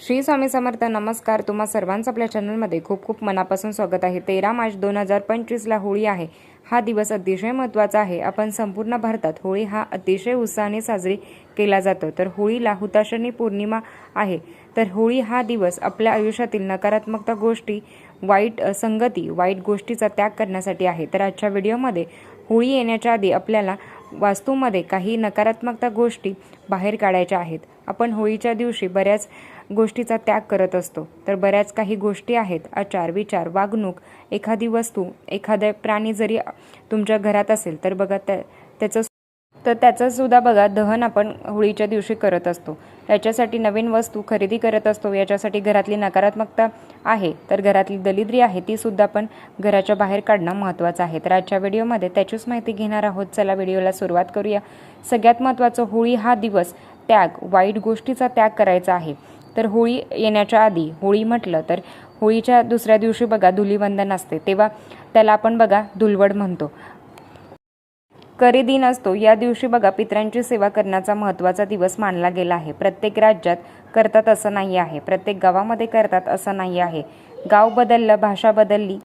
श्री स्वामी समर्थ नमस्कार. तुम्हा सर्वांचं आपल्या चॅनलमध्ये खूप खूप मनापासून स्वागत आहे. तेरा मार्च दोन हजार पंचवीसला होळी आहे. हा दिवस अतिशय महत्त्वाचा आहे. आपण संपूर्ण भारतात होळी हा अतिशय उत्साहाने साजरी केला जातो. तर होळीला हुताशनी पौर्णिमा आहे. तर होळी हा दिवस आपल्या आयुष्यातील नकारात्मकता गोष्टी वाईट संगती वाईट गोष्टीचा त्याग करण्यासाठी आहे. तर आजच्या व्हिडिओमध्ये होळी येण्याच्या आधी आपल्याला वास्तूमध्ये काही नकारात्मकता गोष्टी बाहेर काढायच्या आहेत. आपण होळीच्या दिवशी बऱ्याच गोष्टीचा त्याग करत असतो. तर बऱ्याच काही गोष्टी आहेत. आचार विचार वागणूक एखादी वस्तू एखादा प्राणी जरी तुमच्या घरात असेल तर बघा त्या त्याचं तर त्याचंसुद्धा बघा दहन आपण होळीच्या दिवशी करत असतो. याच्यासाठी नवीन वस्तू खरेदी करत असतो याच्यासाठी घरातली नकारात्मकता आहे. तर घरातली दलिद्री आहे ती सुद्धा आपण घराच्या बाहेर काढणं महत्त्वाचं आहे. तर आजच्या व्हिडिओमध्ये त्याचीच माहिती घेणार आहोत. चला व्हिडिओला सुरुवात करूया. सगळ्यात महत्त्वाचं होळी हा दिवस त्याग वाईट गोष्टीचा त्याग करायचा आहे. तर होळी येण्याच्या आधी होळी म्हटलं तर होळीच्या दुसऱ्या दिवशी बघा धुलीवंदन असते. तेव्हा त्याला आपण बघा धुलवड म्हणतो. करी दिन असतो या दिवशी बघा पितरांची सेवा करण्याचा महत्त्वाचा दिवस मानला गेला आहे. प्रत्येक राज्यात करतात असं नाही आहे. प्रत्येक गावामध्ये करतात असं नाही आहे. गाव बदललं भाषा बदलली.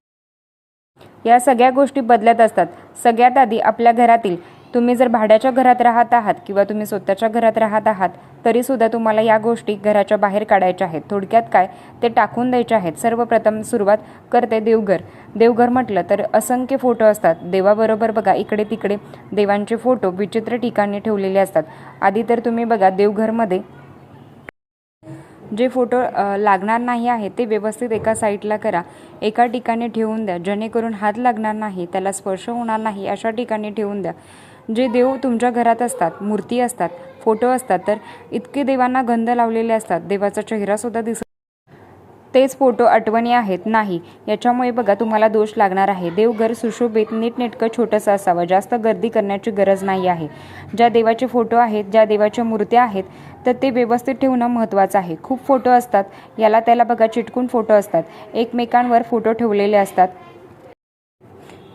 या सगळ्या गोष्टी बदलत असतात. सगळ्यात आधी आपल्या घरातील तुम्ही जर भाड्याच्या घरात राहत आहात किंवा तुम्ही स्वतःच्या घरात राहत आहात तरीसुद्धा तुम्हाला या गोष्टी घराच्या बाहेर काढायच्या आहेत. थोडक्यात काय? ते टाकून द्यायचे आहेत. सर्वप्रथम सुरुवात करते देवघर. देवघर म्हटलं तर असंख्य फोटो असतात. देवाबरोबर बघा इकडे तिकडे देवांचे फोटो विचित्र ठिकाणी ठेवलेले असतात. आधी तर तुम्ही बघा देवघरमध्ये जे फोटो लागणार नाही आहे ते व्यवस्थित एका साईडला करा. एका ठिकाणी ठेवून द्या. जेणेकरून हात लागणार नाही त्याला स्पर्श होणार नाही अशा ठिकाणी ठेवून द्या. जे देव तुमच्या घरात असतात मूर्ती असतात फोटो असतात तर इतके देवांना गंध लावलेले असतात. देवाचा चेहरासुद्धा दिसत तेच फोटो आठवणी आहेत. नाही याच्यामुळे बघा तुम्हाला दोष लागणार आहे. देवघर सुशोभित नीटनेटकं छोटंसं असावं. जास्त गर्दी करण्याची गरज नाही आहे. ज्या देवाचे फोटो आहेत ज्या देवाच्या मूर्त्या आहेत तर ते व्यवस्थित ठेवणं महत्त्वाचं आहे. खूप फोटो असतात. याला त्याला बघा चिटकून फोटो असतात. एकमेकांवर फोटो ठेवलेले असतात.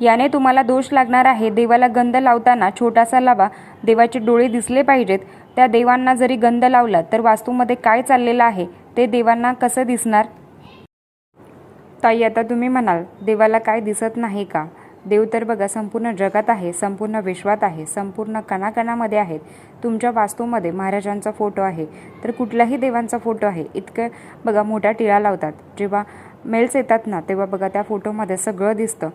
याने तुम्हाला दोष लागणार आहे. देवाला गंध लावताना छोटासा लावा. देवाचे डोळे दिसले पाहिजेत. त्या देवांना जरी गंध लावला तर वास्तूमध्ये काय चाललेलं आहे? ते देवांना कसं दिसणार? ताई आता तुम्ही म्हणाल देवाला काय दिसत नाही का? देव तर बघा संपूर्ण जगात आहे संपूर्ण विश्वात आहे संपूर्ण कणाकणामध्ये आहेत. तुमच्या वास्तूमध्ये महाराजांचा फोटो आहे. तर कुठल्याही देवांचा फोटो आहे. इतकं बघा मोठ्या टिळा लावतात. जेव्हा मेल्स येतात ना तेव्हा बघा त्या फोटोमध्ये सगळं दिसतं.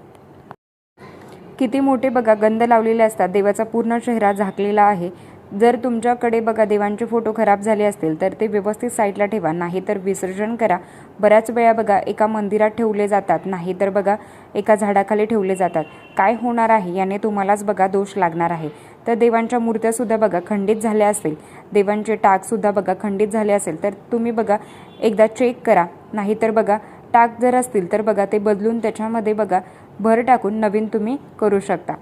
किती मोठे बघा गंध लावलेले असतात. देवाचा पूर्ण चेहरा झाकलेला आहे. जर तुमच्याकडे बघा देवांचे फोटो खराब झाले असतील तर ते व्यवस्थित साईडला ठेवा. नाही तर विसर्जन करा. बऱ्याच वेळा बघा एका मंदिरात ठेवले जातात. नाही तर बघा एका झाडाखाली ठेवले जातात. काय होणार आहे? याने तुम्हालाच बघा दोष लागणार आहे. तर देवांच्या मूर्त्यासुद्धा बघा खंडित झाल्या असेल देवांचे टाकसुद्धा बघा खंडित झाले असेल तर तुम्ही बघा एकदा चेक करा. नाही तर बघा टाक जर असतील तर बघा ते बदलून त्याच्यामध्ये बघा भर टाकून नवीन तुम्ही करू शकता.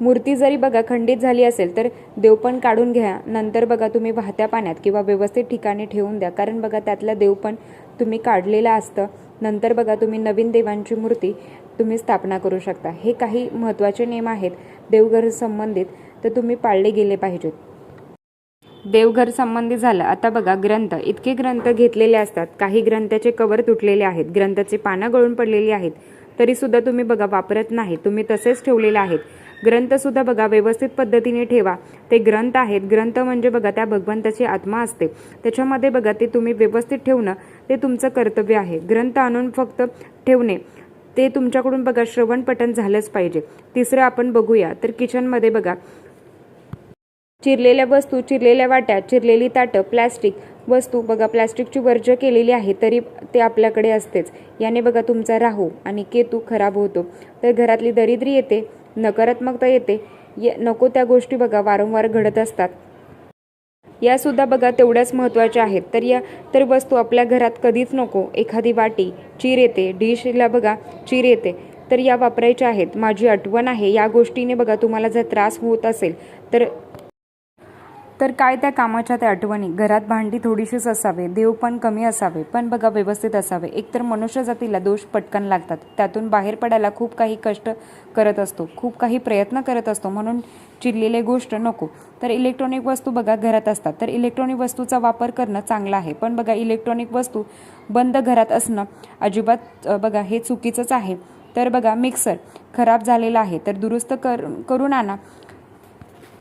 मूर्ती जरी बघा खंडित झाली असेल तर देव पण काढून घ्या. नंतर बघा तुम्ही वाहत्या पाण्यात किंवा व्यवस्थित ठिकाणी ठेवून द्या. कारण बघा त्यातला देव पण तुम्ही काढलेला असतं. नंतर बघा तुम्ही नवीन देवांची मूर्ती तुम्ही स्थापना करू शकता. हे काही महत्त्वाचे नियम आहेत. देवघर संबंधित तर तुम्ही पाळले गेले पाहिजेत. देवघर संबंधी झालं. आता बघा ग्रंथ. इतके ग्रंथ घेतलेले असतात. काही ग्रंथाचे कवर तुटलेले आहेत. ग्रंथाचे पानं गळून पडलेली आहेत. तरीसुद्धा तुम्ही बघा वापरत नाही. तुम्ही तसेच ठेवलेले आहेत. ग्रंथसुद्धा बघा व्यवस्थित पद्धतीने ठेवा. ते ग्रंथ आहेत. ग्रंथ म्हणजे बघा त्या भगवंताची आत्मा असते. त्याच्यामध्ये बघा ते तुम्ही व्यवस्थित ठेवणं ते तुमचं कर्तव्य आहे. ग्रंथ आणून फक्त ठेवणे ते तुमच्याकडून बघा श्रवण पठण झालंच पाहिजे. तिसरं आपण बघूया. तर किचनमध्ये बघा चिरलेल्या वस्तू चिरलेल्या वाट्या चिरलेली ताटं प्लॅस्टिक वस्तू. बघा प्लॅस्टिकची वर्ज केलेली आहे तरी ते आपल्याकडे असतेच. याने बघा तुमचा राहू आणि केतू खराब होतो. तर घरातली दरिद्री येते नकारात्मकता येते. ये नको त्या गोष्टी बघा वारंवार घडत असतात. यासुद्धा बघा तेवढ्याच महत्त्वाच्या आहेत. तर या तर वस्तू आपल्या घरात कधीच नको. एखादी वाटी चीर येते. डिशला बघा चीर येते. तर या वापरायच्या आहेत. माझी आठवण आहे या गोष्टीने बघा तुम्हाला जर त्रास होत असेल तर तर काय त्या कामाच्या त्या आठवणी? घरात भांडी थोडीशीच असावे देव पण कमी असावे पण बघा व्यवस्थित असावे. एकतर मनुष्य जातीला दोष पटकन लागतात. त्यातून बाहेर पडायला खूप काही कष्ट करत असतो खूप काही प्रयत्न करत असतो. म्हणून चिडलेले गोष्ट नको. तर इलेक्ट्रॉनिक वस्तू बघा घरात असतात. तर इलेक्ट्रॉनिक वस्तूचा वापर करणं चांगलं आहे. पण बघा इलेक्ट्रॉनिक वस्तू बंद घरात असणं अजिबात बघा हे चुकीचंच आहे. तर बघा मिक्सर खराब झालेला आहे. तर दुरुस्त कर करून आणा.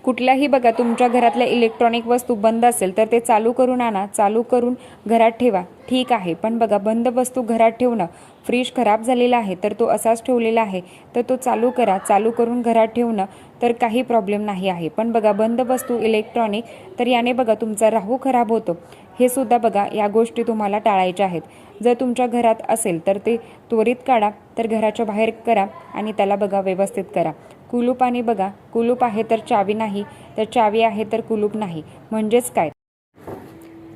कुठल्याही बघा तुमच्या घरातल्या इलेक्ट्रॉनिक वस्तू बंद असेल तर ते चालू करून आणा चालू करून घरात ठेवा. ठीक आहे पण बघा बंद वस्तू घरात ठेवणं फ्रीज खराब झालेला आहे तर तो असाच ठेवलेला आहे तर तो चालू करा चालू करून घरात ठेवणं तर काही प्रॉब्लेम नाही आहे. पण बघा बंद वस्तू इलेक्ट्रॉनिक तर याने बघा तुमचा राहू खराब होतो. हे सुद्धा बघा या गोष्टी तुम्हाला टाळायच्या आहेत. जर तुमच्या घरात असेल तर ते त्वरित काढा तर घराच्या बाहेर करा आणि त्याला बघा व्यवस्थित करा. कुलूप आणि बघा कुलूप आहे तर चावी नाही तर चावी आहे तर कुलूप नाही. म्हणजेच काय?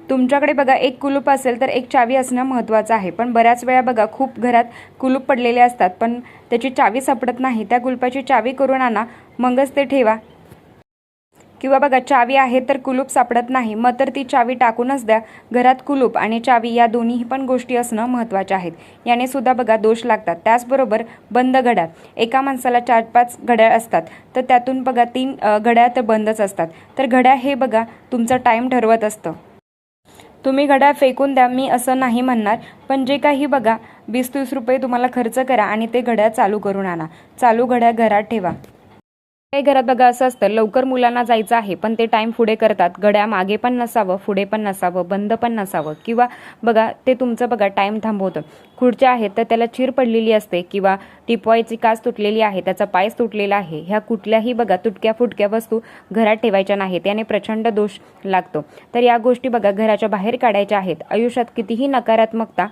तुमच्याकडे बघा एक कुलूप असेल तर एक चावी असणं महत्त्वाचं आहे. पण बऱ्याच वेळा बघा खूप घरात कुलूप पडलेले असतात. पण त्याची चावी सापडत नाही. त्या कुलपाची चावी करून आणा मगच ते ठेवा. किंवा बघा चावी आहे तर कुलूप सापडत नाही. मग तर ती चावी टाकूनच द्या. घरात कुलूप आणि चावी या दोन्ही पण गोष्टी असणं महत्त्वाच्या आहेत. याने सुद्धा बघा दोष लागतात. त्याचबरोबर बंद घड्याळ. एका माणसाला चार पाच घड्याळ असतात तर त्यातून बघा तीन घड्याळ तर बंदच असतात. तर घड्याळ हे बघा तुमचा टाईम ठरवत असतं. तुम्ही घड्याळ फेकून द्या मी असं नाही म्हणणार. पण जे काही बघा वीस तीस रुपये तुम्हाला खर्च करा आणि ते घड्याळ चालू करून आणा. चालू घड्याळ घरात ठेवा. काही घरात बघा असं असतं. लवकर मुलांना जायचं आहे पण ते टाईम पुढे करतात. गड्या मागे पण नसावं पुढे पण नसावं बंद पण नसावं. किंवा बघा ते तुमचं बघा टाईम थांबवतं. खुर्च्या आहेत तर त्याला चीर पडलेली असते किंवा टिपवायची काच तुटलेली आहे त्याचा पायस तुटलेला आहे. ह्या कुठल्याही बघा तुटक्या फुटक्या वस्तू घरात ठेवायच्या नाहीत. याने प्रचंड दोष लागतो. तर या गोष्टी बघा घराच्या बाहेर काढायच्या आहेत. आयुष्यात कितीही नकारात्मकता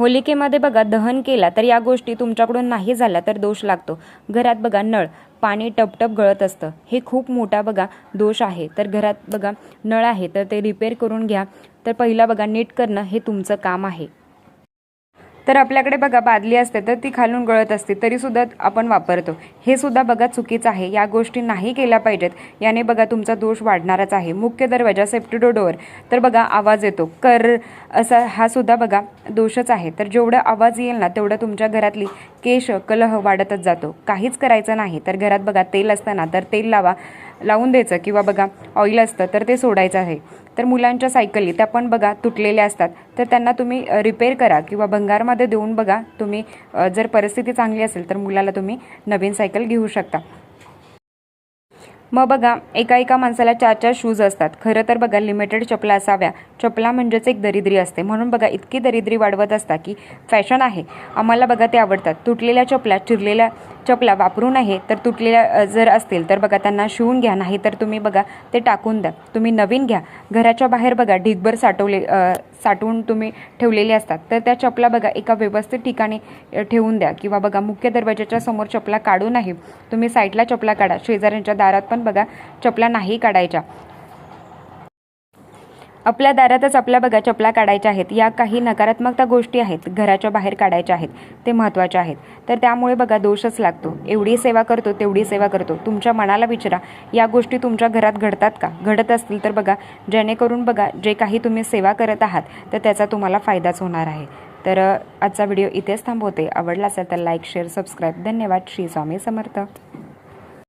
होलिकेमध्ये बघा दहन केला तर या गोष्टी तुमच्याकडून नाही झाल्या तर दोष लागतो. घरात बघा नळ पाणी टपटप गळत असतं. हे खूप मोठा बघा दोष आहे. तर घरात बघा नळ आहे तर ते रिपेअर करून घ्या. तर पहिला बघा नीट करणं हे तुमचं काम आहे. तर आपल्याकडे बघा बादली असते तर ती खालून गळत असते तरीसुद्धा आपण वापरतो. हे सुद्धा बघा चुकीचं आहे. या गोष्टी नाही केल्या पाहिजेत. याने बघा तुमचा दोष वाढणारच आहे. मुख्य दरवाजा सेफ्टी डोडोवर तर बघा आवाज येतो. कर असा हा सुद्धा बघा दोषच आहे. तर जेवढं आवाज येईल ना तेवढं तुमच्या घरातली केश कलह वाढतच जातो. काहीच करायचं नाही. तर घरात बघा तेल असतं ना तर तेल लावा. लावून द्यायचं किंवा बघा ऑइल असतं तर ते सोडायचं आहे. तर मुलांच्या सायकली त्या पण बघा तुटलेल्या असतात. तर त्यांना तुम्ही रिपेअर करा किंवा भंगारमध्ये देऊन बघा तुम्ही जर परिस्थिती चांगली असेल तर मुलाला तुम्ही नवीन सायकल घेऊ शकता. मग बघा एका एका माणसाला चार चार शूज असतात. खरं तर बघा लिमिटेड चपला असाव्या. चपला म्हणजेच एक दरिद्री असते. म्हणून बघा इतकी दरिद्री वाढवत असता की फॅशन आहे. आम्हाला बघा ते आवडतात. तुटलेल्या चपला चिरलेल्या चपला वापरू नये तर तुटलेल्या जर असतील तर बघा त्यांना शिवून घ्या. नाही तर तुम्ही बघा ते टाकून द्या. तुम्ही नवीन घ्या. घराच्या बाहेर बघा ढिगभर साठवले साठवून तुम्ही ठेवलेले असतात. तर त्या चपला बघा एका व्यवस्थित ठिकाणी ठेवून द्या. किंवा बघा मुख्य दरवाजाच्या समोर चपला काढू नाही तुम्ही साईडला चपला काढा. शेजाऱ्यांच्या दारात पण बघा चपला नाही काढायच्या. आपल्या दारातच आपल्या बघा चपला काढायच्या आहेत. या काही नकारात्मकता गोष्टी आहेत घराच्या बाहेर काढायच्या आहेत ते महत्त्वाच्या आहेत. तर त्यामुळे बघा दोषच लागतो. एवढी सेवा करतो तेवढी सेवा करतो. तुमच्या मनाला विचारा या गोष्टी तुमच्या घरात घडतात का? घडत असतील तर बघा जेणेकरून बघा जे काही तुम्ही सेवा करत आहात तर त्याचा तुम्हाला फायदाच होणार आहे. तर आजचा व्हिडिओ इथेच थांबवते. आवडला असेल तर लाईक शेअर सबस्क्राईब धन्यवाद. श्री स्वामी समर्थ.